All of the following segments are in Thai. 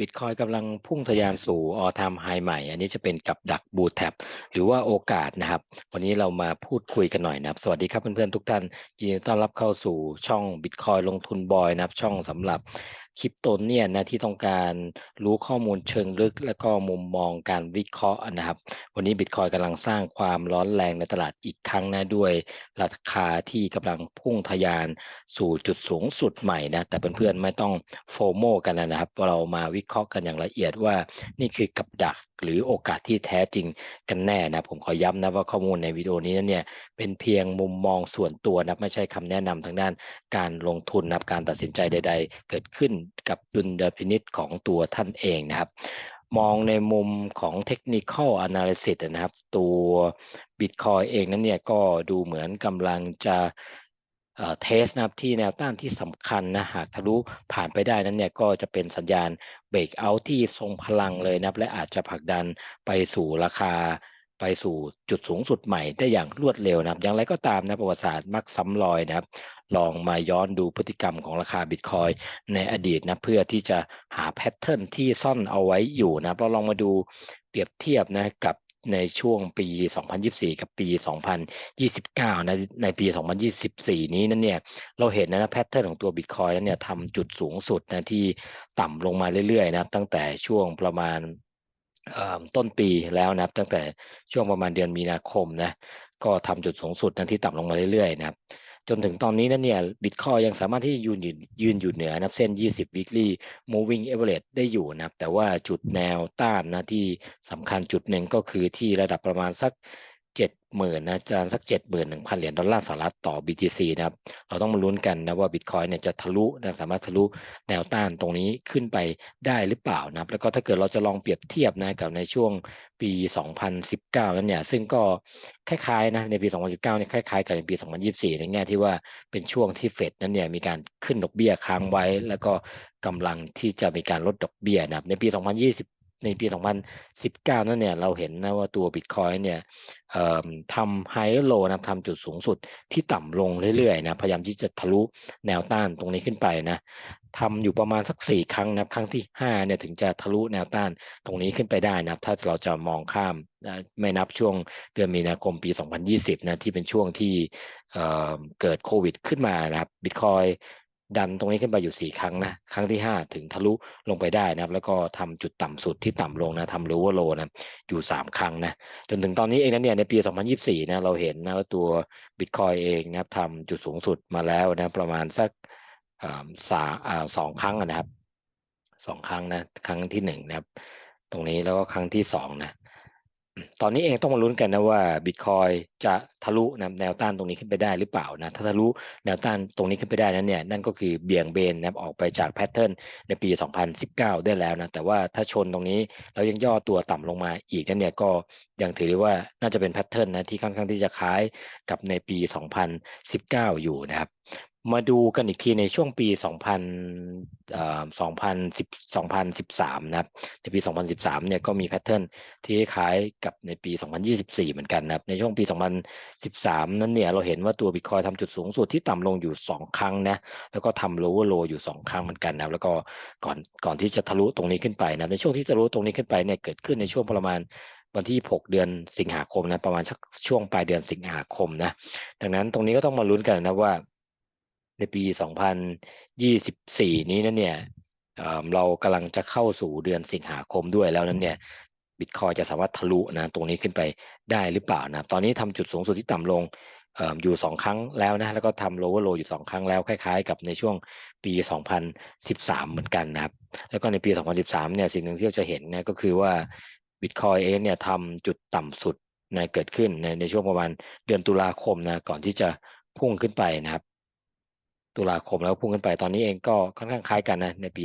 บิตคอยกำลังพุ่งทะยานสู่ออทามไฮใหม่ อันนี้จะเป็นกับดักบูทแท็บหรือว่าโอกาสนะครับ วันนี้เรามาพูดคุยกันหน่อยนะครับ สวัสดีครับเพื่อนๆทุกท่าน ยินดีต้อนรับเข้าสู่ช่องบิตคอยลงทุนบอยนะครับ ช่องสำหรับคริปโตเนี่ยนนะที่ต้องการรู้ข้อมูลเชิงลึก และก็มุมมองการวิเคราะห์นะครับ วันนี้บิตคอยกำลังสร้างความร้อนแรงในตลาดอีกครั้งนะด้วยราคาที่กำลังพุ่งทะยานสู่จุดสูงสุดใหม่นะแต่เพื่อนๆไม่ต้องโฟโมกันนะครับ เรามาวิเคราะห์กันอย่างละเอียดว่า นี่คือกับดักหรือโอกาสที่แท้จริงกันแน่นะ ผมขอย้ำนะว่าข้อมูลในวิดีโอนี้เนี่ยเป็นเพียงมุมมองส่วนตัวนะไม่ใช่คำแนะนำทางด้านการลงทุนนะการตัดสินใจใด ๆ เกิดขึ้นกับดุลยพินิษของตัวท่านเองนะครับมองในมุมของเทคนิคอล analysis นะครับ ตัว Bitcoin เองนั้นเนี่ยก็ดูเหมือนกำลังจะ เทสนะครับที่แนวต้านที่สำคัญนะหากทะลุผ่านไปได้นั้นเนี่ยก็จะเป็นสัญญาณเบรกเอาท์ที่ทรงพลังเลยนะครับและอาจจะผลักดันไปสู่ราคาไปสู่จุดสูงสุดใหม่ได้อย่างรวดเร็วนะครับอย่างไรก็ตามนะประวัติศาสตร์มักซ้ำรอยนะครับ ลองมาย้อนดูพฤติกรรมของราคาบิตคอยในอดีตนะเพื่อที่จะหาแพทเทิร์นที่ซ่อนเอาไว้อยู่นะเราลองมาดูเปรียบเทียบนะกับ ในช่วงปี 2024 กับปี 2029 ในในปี 2024 นี้นั่นเนี่ยเราเห็นนะแพทเทิร์นของตัวบิตคอยนั้นเนี่ยทำจุดสูงสุดนะที่ต่ำลงมาเรื่อยๆนะตั้งแต่ช่วงประมาณต้นปีแล้วนะครับตั้งแต่ช่วงประมาณเดือนมีนาคมนะก็ทำจุดสูงสุดนะที่ต่ำลงมาเรื่อยๆนะครับ จนถึงตอนนี้นั้นเนี่ยบิตคอยยังสามารถที่ยืนยืนยืนอยู่เหนือนับเส้น 20 weekly moving average ได้อยู่นะครับ แต่ว่าจุดแนวต้านนะที่สำคัญจุดหนึ่งก็คือที่ระดับประมาณสัก เจ็ดหมื่นนะจานสักเจ็ดหมื่นหนึ่งพันเหรียญดอลลาร์สหรัฐต่อ BTC นะครับ เราต้องมาลุ้นกันนะว่าบิตคอยเนี่ยจะทะลุนะสามารถทะลุแนวต้านตรงนี้ขึ้นไปได้หรือเปล่านะครับ แล้วก็ถ้าเกิดเราจะลองเปรียบเทียบนะกับในช่วงปี 2019 นั้นเนี่ย ซึ่งก็คล้ายๆนะในปี 2019เนี่ยคล้ายๆ กับในปี 2024 ในแง่ที่ว่าเป็นช่วงที่เฟดนั้นเนี่ยมีการขึ้นดอกเบี้ยค้างไว้ แล้วก็กำลังที่จะมีการลดดอกเบี้ยนะครับในปี 2020 ในปี 2019 นั่นเนี่ยเราเห็นนะว่าตัว Bitcoin เนี่ยทำไฮโลนะทำจุดสูงสุดที่ต่ำลงเรื่อยๆนะพยายามที่จะทะลุแนวต้านตรงนี้ขึ้นไปนะทำอยู่ประมาณสักสี่ครั้งนะครั้งที่ห้าเนี่ยถึงจะทะลุแนวต้านตรงนี้ขึ้นไปได้นะถ้าเราจะมองข้ามนะไม่นับช่วงเดือนมีนาคมปี 2020นะที่เป็นช่วงที่เกิดโควิดขึ้นมานะครับบิตคอย ดันตรงนี้ขึ้นไปอยู่สี่ครั้งนะครั้งที่ห้าถึงทะลุลงไปได้นะครับ แล้วก็ทำจุดต่ำสุดที่ต่ำลงนะทำรูว่าโลนะอยู่สามครั้งนะจนถึงตอนนี้เองนะเนี่ยในปี 2024 นะเราเห็นนะว่าตัวบิตคอยเองนะครับทำจุดสูงสุดมาแล้วนะประมาณสักสาสองครั้งนะครับสองครั้งนะครั้งที่หนึ่งนะครับ ตรงนี้แล้วก็ครั้งที่สองนะ ตอนนี้เองต้องมาลุ้นกันนะว่าบิตคอยจะทะลุนะแนวต้านตรงนี้ขึ้นไปได้หรือเปล่านะถ้าทะลุแนวต้านตรงนี้ขึ้นไปได้นั้นเนี่ยนั่นก็คือเบี่ยงเบนนะออกไปจากแพทเทิร์นในปี 2019 ได้แล้วนะแต่ว่าถ้าชนตรงนี้แล้วยังย่อตัวต่ำลงมาอีกนั่นเนี่ยก็ยังถือได้ว่าน่าจะเป็นแพทเทิร์นนะที่ค่อนข้างที่จะคล้ายกับในปี 2019 อยู่นะครับ มาดูกันอีกทีในช่วงปี 2000เอ่อ2010 2013 นะครับ ในปี 2013 เนี่ยก็มีแพทเทิร์นที่คล้ายกับในปี 2024 เหมือนกันนะครับ ในช่วงปี 2013 นั้นเนี่ยเราเห็นว่าตัวบิตคอยทำจุดสูงสุดที่ต่ำลงอยู่ 2 ครั้งนะ แล้วก็ทำ lower low อยู่ 2 ครั้งเหมือนกันนะแล้วก็ก่อนก่อนที่จะทะลุตรงนี้ขึ้นไปนะ ในช่วงที่ทะลุตรงนี้ขึ้นไปเนี่ยเกิดขึ้นในช่วงประมาณวันที่ 6 เดือนสิงหาคมนะ ประมาณสักช่วงปลายเดือนสิงหาคมนะ ดังนั้นตรงนี้ก็ต้องมาลุ้นกันนะว่า ในปี 2024 นี้นั่นเนี่ยเรากำลังจะเข้าสู่เดือนสิงหาคมด้วยแล้วนั้นเนี่ยบิตคอยจะสามารถทะลุนะตรงนี้ขึ้นไปได้หรือเปล่านะตอนนี้ทำจุดสูงสุดที่ต่ำลงอยู่สองครั้งแล้วนะแล้วก็ทำโลว์โลอยู่สองครั้งแล้วคล้ายๆ กับในช่วงปี 2013 เหมือนกันนะครับ แล้วก็ในปี 2013 เนี่ยสิ่งหนึ่งที่เราจะเห็นนะก็คือว่าบิตคอยเองเนี่ยทำจุดต่ำสุดนะเกิดขึ้นในในช่วงประมาณเดือนตุลาคมนะก่อนที่จะพุ่งขึ้นไปนะครับ ตุลาคมแล้วพุ่งขึ้นไปตอนนี้เองก็ค่อนข้างคล้ายกันนะในปี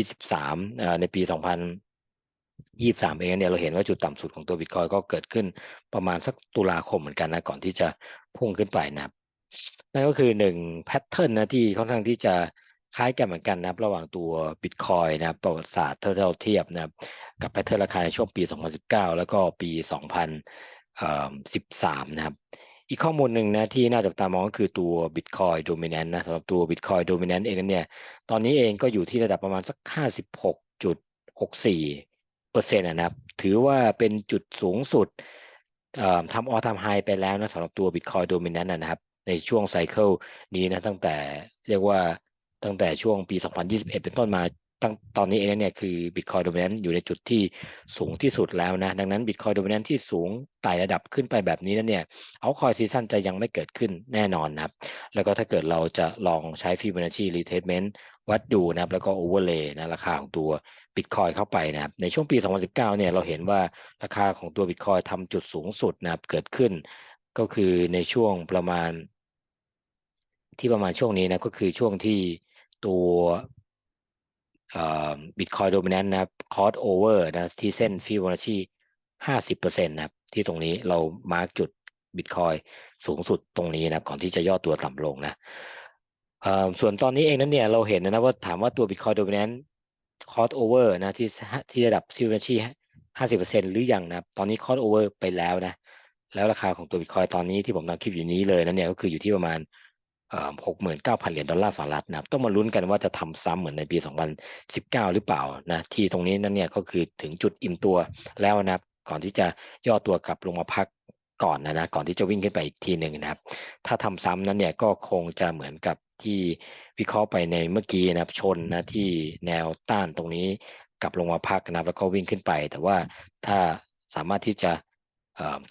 2023ในปี 2023 เองเนี่ยเราเห็นว่าจุดต่ำสุดของตัวบิตคอยก็เกิดขึ้นประมาณสักตุลาคมเหมือนกันนะก่อนที่จะพุ่งขึ้นไปนะครับนั่นก็คือหนึ่งแพทเทิร์นนะที่ค่อนข้างที่จะคล้ายกันเหมือนกันนะระหว่างตัวบิตคอยนะประวัติศาสตร์ถ้าเราเทียบนะกับแพทเทิร์นราคาในช่วงปี 2019 แล้วก็ปี 2013 นะครับ อีกข้อมูลหนึ่งนะที่น่าจับตามองก็คือตัว Bitcoin Dominant นะสำหรับตัว Bitcoin Dominant เองเนี่ยตอนนี้เองก็อยู่ที่ระดับประมาณสัก 56จุดหกสี่เปอร์เซ็นต์นะครับถือว่าเป็นจุดสูงสุดทำออทำไฮไปแล้วนะสำหรับตัว Bitcoin Dominant นะครับในช่วงไซเคิลนี้นะตั้งแต่เรียกว่าตั้งแต่ช่วงปี 2021 เป็นต้นมา ตั้งตอนนี้เองเนี่ยคือ Bitcoin Dominant อยู่ในจุดที่สูงที่สุดแล้วนะ ดังนั้น Bitcoin Dominant ที่สูงไต่ระดับขึ้นไปแบบนี้นั้นเนี่ยเอาคอยซีซั่นจะยังไม่เกิดขึ้นแน่นอนนะครับ แล้วก็ถ้าเกิดเราจะลองใช้ Fibonacci retracement วัดดูนะครับ แล้วก็ overlay นะราคาของตัว Bitcoin เข้าไปนะครับ ในช่วงปี 2019 เนี่ยเราเห็นว่าราคาของตัว Bitcoin ทำจุดสูงสุดนะครับเกิดขึ้น ก็คือในช่วงประมาณ ที่ประมาณช่วงนี้นะก็คือช่วงที่ตัว บิตคอยโดมิ n น n นะครับคอร์สโอเวอร์นะที่เส้นฟิโบนัชชีห้าสิบเปอร์เซ็นต์นะครับที่ตรงนี้เรามาร์กจุดบิตคอยสูงสุดตรงนี้นะครับก่อนที่จะย่อตัวต่ำลงนะส่วนตอนนี้เองนั้นเนี่ยเราเห็นนะว่าถามว่าตัว Bitcoin Dominant Cost Over นะที่ที่ระดับฟิโบนัชชีห้าสิบเปอร์เซ็นต์หรือยังนะครับตอนนี้ Cost Over ไปแล้วนะแล้วราคาของตัว Bitcoin ตอนนี้ที่ผมทำคลิปอยู่นี้เลยนั้นเนี่ยก็คืออยู่ที่ประมาณ หกหมื่นเก้าพันเหรียญดอลลาร์สหรัฐนะครับต้องมาลุ้นกันว่าจะทำซ้ำเหมือนในปี 2019 หรือเปล่านะที่ตรงนี้นั่นเนี่ยก็คือถึงจุดอิ่มตัวแล้วนะครับก่อนที่จะย่อตัวกลับลงมาพักก่อนนะนะก่อนที่จะวิ่งขึ้นไปอีกทีหนึ่งนะครับ ถ้าทำซ้ำนั้นเนี่ยก็คงจะเหมือนกับที่วิเคราะห์ไปในเมื่อกี้นะครับชนนะที่แนวต้านตรงนี้กลับลงมาพักนะครับแล้วก็วิ่งขึ้นไป แต่ว่าถ้าสามารถที่จะ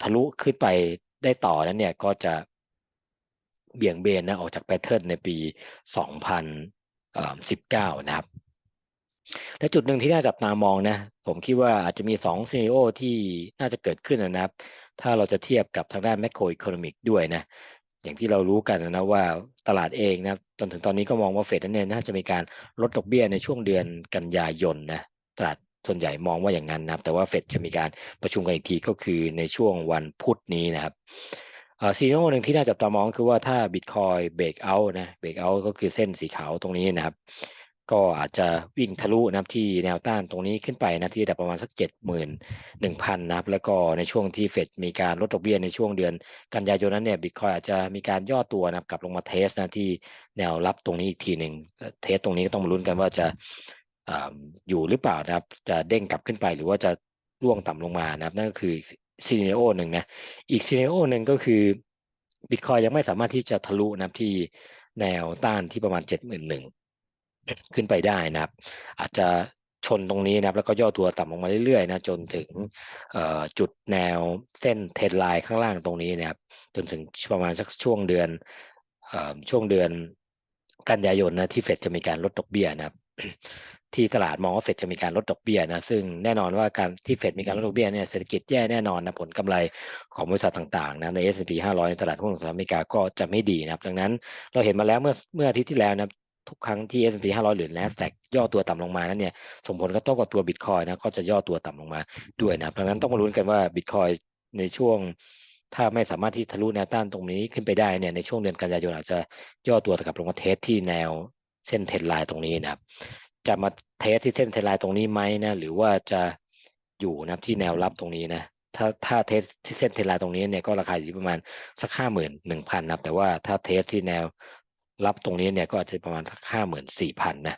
ทะลุขึ้นไปได้ต่อนั้นเนี่ยก็จะ เบี่ยงเบนนะออกจากแพทเทิร์นในปี 2019 นะครับและจุดหนึ่งที่น่าจับตามองนะ ผมคิดว่าอาจจะมี2ซีน n โอที่น่าจะเกิดขึ้นนะครับ ถ้าเราจะเทียบกับทางด้านแม c โ o อีโคโนมิกด้วยนะ อย่างที่เรารู้กันนะว่าตลาดเองนะจนถึงตอนนี้ก็มองว่าเฟดนั้นเนี่ยน่าจะมีการลดดอกเบี้ยในช่วงเดือนกันยายนนะตลาดส่วนใหญ่มองว่าอย่างนั้นนะครับ แต่ว่าเฟดจะมีการประชุมกันอีกทีก็คือในช่วงวันพุธนี้นะครับ ซีโน่หนึ่งที่น่าจับตามองคือว่าถ้าบิตคอยเบรกเอา์นะเบรกเอา์ก็คือเส้นสีขาวตรงนี้นะครับ ก็อาจจะวิ่งทะลุนะครับที่แนวต้านตรงนี้ขึ้นไปนะที่ระดับประมาณสักเจ็ดหมื่นหนึ่งพันนะครับแล้วก็ในช่วงที่เฟดมีการลดดอกเบี้ยในช่วงเดือนกันยายนนั้นเนี่ยบิตคอยอาจจะมีการย่อตัวนะครับกลับลงมาเทสนะที่แนวรับตรงนี้อีกทีหนึ่งเทสตรงนี้ก็ต้องมาลุ้นกันว่าจะอยู่หรือเปล่านะครับจะเด้งกลับขึ้นไปหรือว่าจะร่วงต่ำลงมานะครับ นั่นก็คือ ซีเนโอหนึ่งนะอีกซีเนโอหนึ่งก็คือบิตคอยยังไม่สามารถที่จะทะลุนะที่แนวต้านที่ประมาณเจ็ดหมื่นหนึ่งขึ้นไปได้นะครับ อาจจะชนตรงนี้นะครับแล้วก็ย่อตัวต่ำลงมาเรื่อยๆนะจนถึงจุดแนวเส้นเทรนไลน์ข้างล่างตรงนี้นะครับจนถึงประมาณสักช่วงเดือนช่วงเดือนกันยายนนะที่เฟดจะมีการลดดอกเบี้ยนะครับ ที่ตลาดมองว่าเฟดจะมีการลดดอกเบี้ยนะซึ่งแน่นอนว่าการที่เฟดมีการลดดอกเบี้ยเนี่ยเศรษฐกิจแย่แน่นอนนะผลกำไรของบริษัทต่างๆนะใน S&P 500ในตลาดหุ้นของสหรัฐอเมริกาก็จะไม่ดีนะครับดังนั้นเราเห็นมาแล้วเมื่อเมื่ออาทิตย์ที่แล้วนะทุกครั้งที่ S&P 500 หรือ NASDAQ ย่อตัวต่ำลงมานั้นเนี่ยส่งผลกระทบกับตัว Bitcoin นะก็จะย่อตัวต่ำลงมาด้วยนะดังนั้นต้องมาลุ้นกันว่า Bitcoin ในช่วงถ้าไม่สามารถที่ทะลุแนวต้านตรงนี้ขึ้นไปได้เนี่ยในช่วงเดือนกันยายนอาจจะย่อตัวกลับลงมาเทสที่แนวเส้นเทรนไลน์ตรงนี้นะครับ จะมาเทสที่เส้นเทรลน์ตรงนี้ไหมนะหรือว่าจะอยู่นะที่แนวรับตรงนี้นะถ้าถ้าเทสที่เส้นเทรลน์ตรงนี้เนี่ยก็ราคาอยู่ประมาณสักห้าหมื่นหนึ่งพันนะแต่ว่าถ้าเทสที่แนวรับตรงนี้เนี่ยก็อาจจะประมาณสักห้าหมื่นสี่พันนะ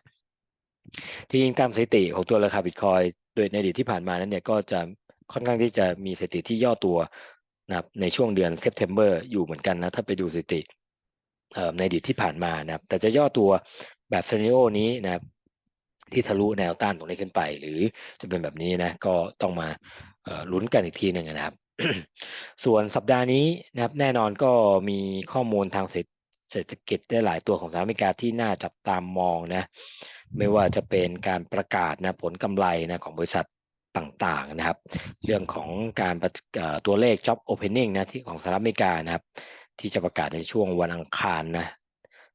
ที่ยิงตามสถิติของตัวราคาบิตคอยโดยในอดีตที่ผ่านมานั้นเนี่ยก็จะค่อนข้างที่จะมีสถิติที่ย่อตัวนะในช่วงเดือนเซปเทมเบอร์อยู่เหมือนกันนะถ้าไปดูสถิติในอดีตที่ผ่านมานะครับแต่จะย่อตัวแบบเซนิโอนี้นะครับ ที่ทะลุแนวต้านตรงนี้ขึ้นไป หรือจะเป็นแบบนี้นะก็ต้องมาลุ้นกันอีกทีหนึ่งนะครับ ส่วนสัปดาห์นี้นะครับแน่นอนก็มีข้อมูลทางเศรษฐกิจได้หลายตัวของสหรัฐอเมริกาที่น่าจับตามมองนะไม่ว่าจะเป็นการประกาศนะผลกำไรนะของบริษัทต่างๆนะครับ เรื่องของการตัวเลข job opening นะที่ของสหรัฐอเมริกานะครับที่จะประกาศในช่วงวันอังคารนะ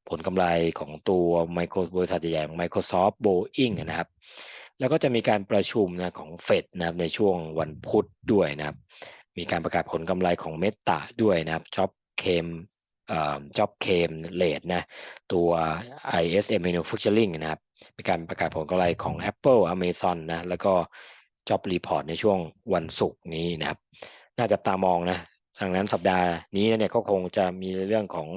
ผลกำไรของตัวไมโครบริษัทใหญ่ Microsoft Boeing นะครับ แล้วก็จะมีการประชุมนะของเฟดนะครับในช่วงวันพุธด้วยนะครับ มีการประกาศผลกำไรของเมตาด้วยนะครับจ็อบเคมจ็อบเคมเลดนะตัว ISM Manufacturing นะครับ มีการประกาศผลกำไรของ Apple Amazon นะ แล้วก็ Job Report ในช่วงวันศุกร์นี้นะครับ น่าจะตามองนะดังนั้นสัปดาห์นี้เนี่ยก็คงจะมีเรื่องของ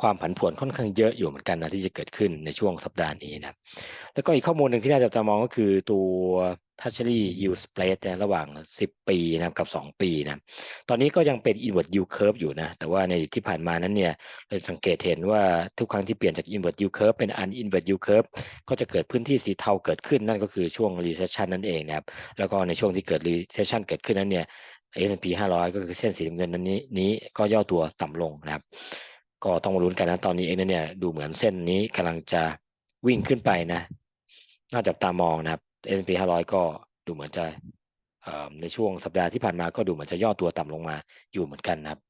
ความผันผวนค่อนข้างเยอะอยู่เหมือนกันนะที่จะเกิดขึ้นในช่วงสัปดาห์นี้นะแล้วก็อีกข้อมูลหนึ่งที่น่าจับตามองก็คือตัว Treasury Yield Spread นะระหว่าง 10 ปีนะกับกับ 2 ปีนะตอนนี้ก็ยังเป็น Inward Yield Curve อยู่นะแต่ว่าในที่ผ่านมานั้นเนี่ยเราสังเกตเห็นว่าทุกครั้งที่เปลี่ยนจาก Inward Yield Curve เป็น Uninward Yield Curve ก็จะเกิดพื้นที่สีเทาเกิดขึ้นนั่นก็คือช่วง Recession นั่นเองนะครับแล้วก็ในช่วงที่เกิด Recession เกิดขึ้นนั้นเนี่ย S&P 500 ก็คือเส้นสีน้ำเงินนั้นนี้นี้ก็ย่อตัวต่ำลงนะครับ ก็ต้องมาลุ้นกันนะตอนนี้เองเนี่ยดูเหมือนเส้นนี้กำลังจะวิ่งขึ้นไปนะน่าจับตามองนะครับ S&P 500 ก็ดูเหมือนจะในช่วงสัปดาห์ที่ผ่านมาก็ดูเหมือนจะย่อตัวต่ำลงมาอยู่เหมือนกันนะครับ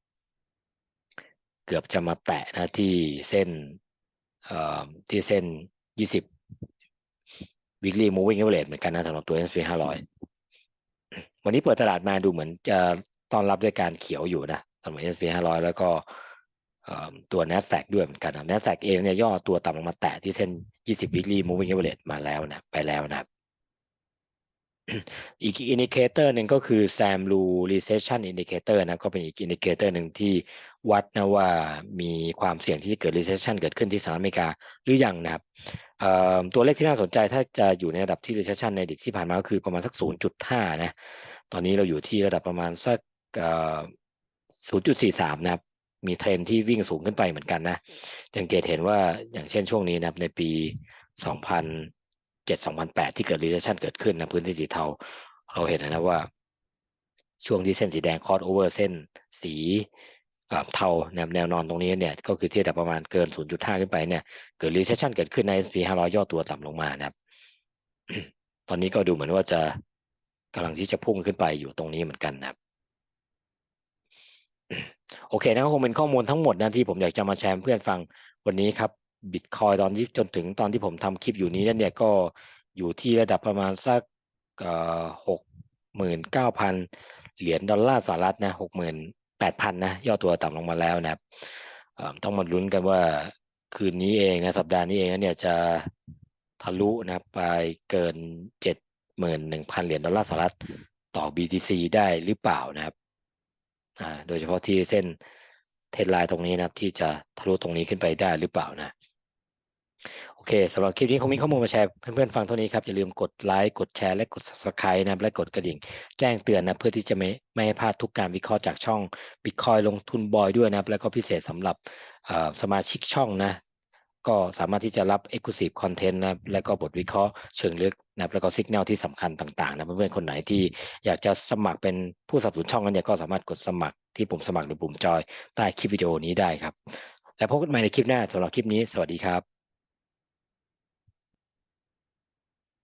เกือบจะมาแตะนะที่เส้นที่เส้น 20 weekly moving average เหมือนกันนะสำหรับตัว S&P 500 วันนี้เปิดตลาดมาดูเหมือนจะต้อนรับด้วยการเขียวอยู่นะสำหรับ S&P 500 แล้วก็ ตัว NASDAQ ด้วยเหมือนกันนะ NASDAQ เองเนี่ยย่อตัวต่ำลงมาแตะที่เส้น 20 weekly moving average มาแล้วนะไปแล้วนะอีกอินดิเคเตอร์หนึ่งก็คือ SAM r u Recession Indicator นะก็เป็นอีกอินดิเคเตอร์หนึ่งที่วัดนะว่ามีความเสี่ยงที่จะเกิด Recession เกิดขึ้นที่สหรัฐอเมริกาหรือยังนะครับตัวเลขที่น่าสนใจถ้าจะอยู่ในระดับที่ Recession ในดิกที่ผ่านมาก็คือประมาณสัก 0.5 นะ ตอนนี้เราอยู่ที่ระดับประมาณสัก0.43 นะครับ มีเทรนที่วิ่งสูงขึ้นไปเหมือนกันนะสังเกตเห็นว่าอย่างเช่นช่วงนี้นะครับในปี 2007 2008 ที่เกิด recession เกิดขึ้นนะพื้นที่สีเทา เราเห็นนะว่า ช่วงที่เส้นสีแดงคอร์สโอเวอร์เส้นสีเทาแนวแนวนอนตรงนี้เนี่ยก็คือที่ระดับประมาณเกิน 0.5 ขึ้นไปเนี่ยเกิด recession เกิดขึ้นใน S&P 500 ย่อตัวต่ำลงมานะครับ ตอนนี้ก็ดูเหมือนว่าจะกำลังที่จะพุ่งขึ้นไปอยู่ตรงนี้เหมือนกันนะครับ โอเคนะคงเป็นข้อมูลทั้งหมดนะที่ผมอยากจะมาแชร์เพื่อนฟังวันนี้ครับบิตคอยตอนที่จนถึงตอนที่ผมทำคลิปอยู่นี้นั่นเนี่ยก็อยู่ที่ระดับประมาณสักหกหมื่นเก้าพันเหรียญดอลลาร์สหรัฐนะหกหมื่นแปดพันนะย่อตัวต่ำลงมาแล้วนะครับต้องมาลุ้นกันว่าคืนนี้เองนะสัปดาห์นี้เองเนี่ยจะทะลุนะไปเกินเจ็ดหมื่นหนึ่งพันเหรียญดอลลาร์สหรัฐต่อ BTC ได้หรือเปล่านะครับ โดยเฉพาะที่เส้นเทนไลน์ตรงนี้นะครับ ที่จะทะลุตรงนี้ขึ้นไปได้หรือเปล่านะ โอเคสำหรับคลิปนี้คงมีข้อมูลมาแชร์เพื่อนๆฟังเท่านี้ครับ อย่าลืมกดไลค์กดแชร์และกด subscribe นะและกดกระดิ่ง แจ้งเตือนนะ เพื่อที่จะไม่ไม่ให้พลาดทุกการวิเคราะห์จากช่อง Bitcoin ลงทุนบอยด้วยนะแล้วก็พิเศษสำหรับสมาชิกช่องนะ ก็สามารถที่จะรับ Exclusive Content นะและก็บทวิเคราะห์เชิงลึกนะแล้วก็สัญญาณที่สำคัญต่างๆนะเพื่อนๆคนไหนที่อยากจะสมัครเป็นผู้สนับสนุนช่องนั้นเนี่ยก็สามารถกดสมัครที่ปุ่มสมัครหรือปุ่มจอยใต้คลิปวิดีโอนี้ได้ครับ แล้วพบกันใหม่ในคลิปหน้าสำหรับคลิปนี้ สวัสดีครับ